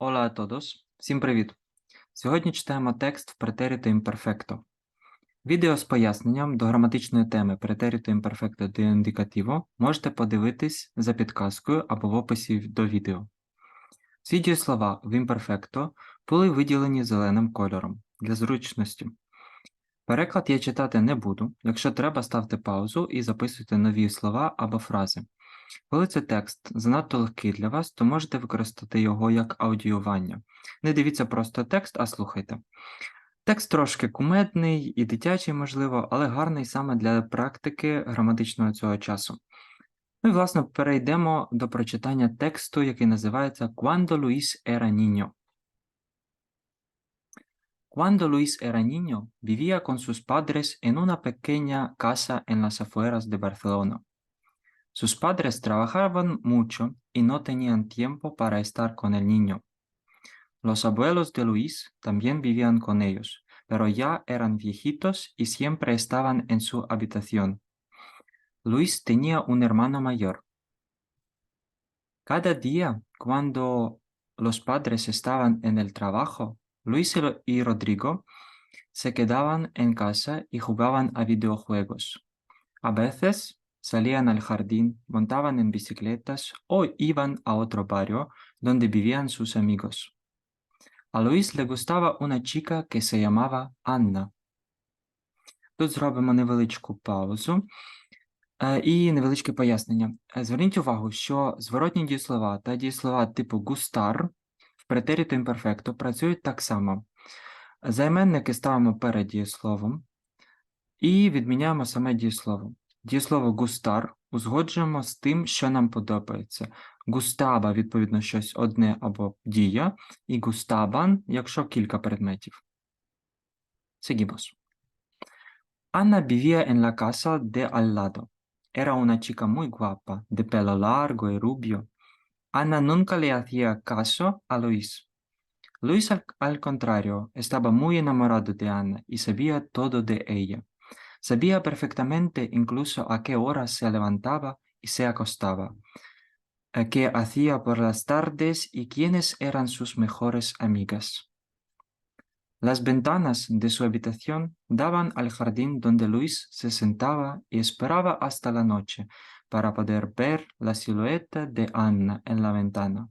Hola a todos! Всім привіт! Сьогодні читаємо текст в претеріто імперфекто. Відео з поясненням до граматичної теми претеріто імперфекто до індикативо можете подивитись за підказкою або в описі до відео. Всі дієслова в імперфекто були виділені зеленим кольором для зручності. Переклад я читати не буду. Якщо треба, ставте паузу і записуйте нові слова або фрази. Коли цей текст занадто легкий для вас, то можете використати його як аудіювання. Не дивіться просто текст, а слухайте. Текст трошки кумедний і дитячий, можливо, але гарний саме для практики граматичного цього часу. Ну і, власне, перейдемо до прочитання тексту, який називається Cuando Luis era niño. Cuando Luis era niño, vivía con sus padres en una pequeña casa en las afueras de Barcelona. Sus padres trabajaban mucho y no tenían tiempo para estar con el niño. Los abuelos de Luis también vivían con ellos, pero ya eran viejitos y siempre estaban en su habitación. Luis tenía un hermano mayor. Cada día, cuando los padres estaban en el trabajo, Luis y Ro- y Rodrigo se quedaban en casa y jugaban a videojuegos. A veces salían al jardín, montaban en bicicletas o iban a otro barrio donde vivían sus amigos. A Luis le gustaba una chica que se llamaba Анна. Тут зробимо невеличку паузу е, і невеличке пояснення. Е, Зверніть увагу, що зворотні дієслова та дієслова типу густар в претеріто імперфекто працюють так само. Займенники ставимо перед дієсловом і відміняємо саме дієслово. Дієслово густар узгоджуємо з тим, що нам подобається. Густаба, відповідно, щось одне або дія, і густабан, якщо кілька предметів. Lado. Era una chica muy guapa, de pelo largo y rubio. Ana nunca le hacía caso a Luis. Luis, al, al contrario, estaba muy enamorado de Ana y sabía todo de ella. Sabía perfectamente incluso a qué hora se levantaba y se acostaba, eh, qué hacía por las tardes y quiénes eran sus mejores amigas. Las ventanas de su habitación daban al jardín donde Luis se sentaba y esperaba hasta la noche para poder ver la silueta de Anna en la ventana.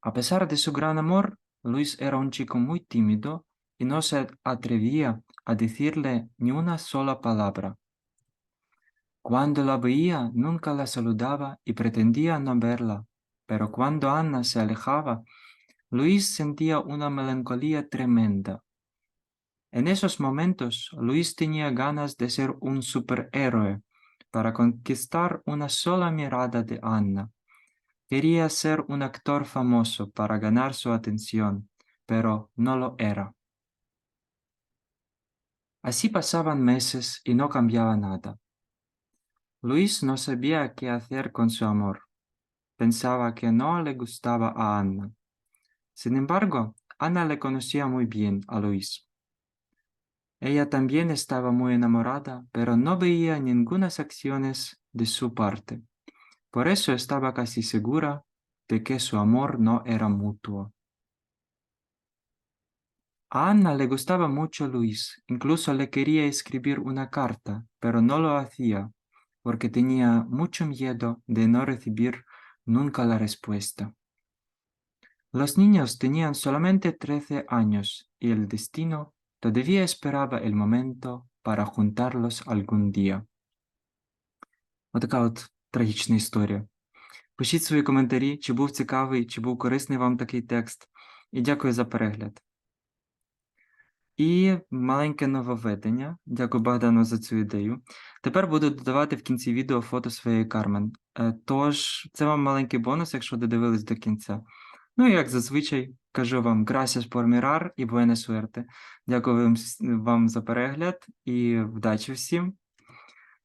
A pesar de su gran amor, Luis era un chico muy tímido y no se atrevía a decirle ni una sola palabra. Cuando la veía, nunca la saludaba y pretendía no verla, pero cuando Anna se alejaba, Luis sentía una melancolía tremenda. En esos momentos, Luis tenía ganas de ser un superhéroe para conquistar una sola mirada de Anna. Quería ser un actor famoso para ganar su atención, pero no lo era. Así pasaban meses y no cambiaba nada. Luis no sabía qué hacer con su amor. Pensaba que no le gustaba a Anna. Sin embargo, Ana le conocía muy bien a Luis. Ella también estaba muy enamorada, pero no veía ningunas acciones de su parte. Por eso estaba casi segura de que su amor no era mutuo. A Ana le gustaba mucho Luis, incluso le quería escribir una carta, pero no lo hacía porque tenía mucho miedo de no recibir nunca la respuesta. Los niños tenían solamente 13 años y el destino todavía esperaba el momento para juntarlos algún día. Отака от трагічна історія. Пишіть свої коментарі, чи був цікавий, чи був корисний вам такий текст. І дякую за перегляд. І маленьке нововведення. Дякую Богдану за цю ідею. Тепер буду додавати в кінці відео фото своєї Кармен. Е, Тож, це вам маленький бонус, якщо додивились до кінця. Ну і як зазвичай, кажу вам gracias por mirar і buena suerte. Дякую вам, за перегляд і вдачі всім.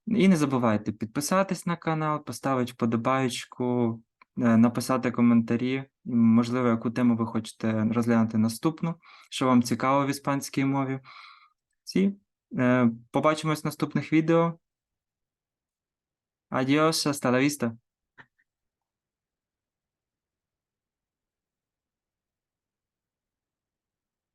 І не забувайте підписатись на канал, поставити вподобаєчку, е, написати коментарі, можливо, яку тему ви хочете розглянути наступну, що вам цікаво в іспанській мові. Всі. Е, Побачимось в наступних відео. Adiós, hasta la vista.